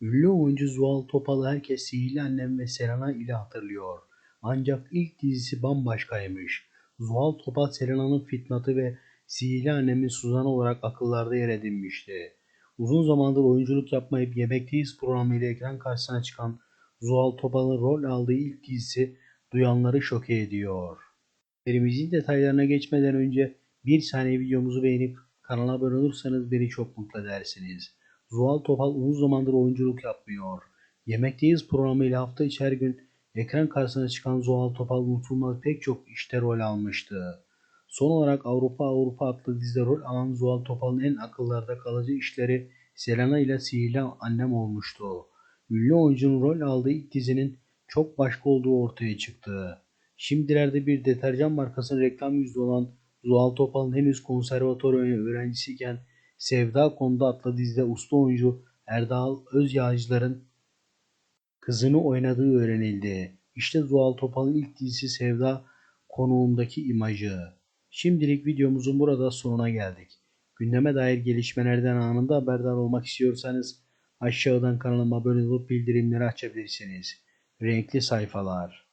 Ünlü oyuncu Zuhal Topal'ı herkes Sihirli Annem ve Selena ile hatırlıyor. Ancak ilk dizisi bambaşkaymış. Zuhal Topal Selena'nın Fitnat'ı ve Sihirli Annem'in Suzan olarak akıllarda yer edinmişti. Uzun zamandır oyunculuk yapmayıp Yemekteyiz programıyla ekran karşısına çıkan Zuhal Topal'ın rol aldığı ilk dizisi duyanları şoke ediyor. Serimizin detaylarına geçmeden önce bir saniye videomuzu beğenip kanala abone olursanız beni çok mutlu edersiniz. Zuhal Topal uzun zamandır oyunculuk yapmıyor. Yemekteyiz programıyla hafta içi her gün ekran karşısına çıkan Zuhal Topal unutulmaz pek çok işte rol almıştı. Son olarak Avrupa Avrupa adlı dizide rol alan Zuhal Topal'ın en akıllarda kalıcı işleri Selena ile Sihirli Annem olmuştu. Ünlü oyuncunun rol aldığı ilk dizinin çok başka olduğu ortaya çıktı. Şimdilerde bir deterjan markasının reklam yüzü olan Zuhal Topal'ın henüz konservatuvar öğrencisiyken Sevda Konuda adlı dizide usta oyuncu Erdal Özyağcılar'ın kızını oynadığı öğrenildi. İşte Zuhal Topal'ın ilk dizisi Sevda konuğundaki imajı. Şimdilik videomuzun burada sonuna geldik. Gündeme dair gelişmelerden anında haberdar olmak istiyorsanız aşağıdan kanalıma abone olup bildirimleri açabilirsiniz. Renkli sayfalar.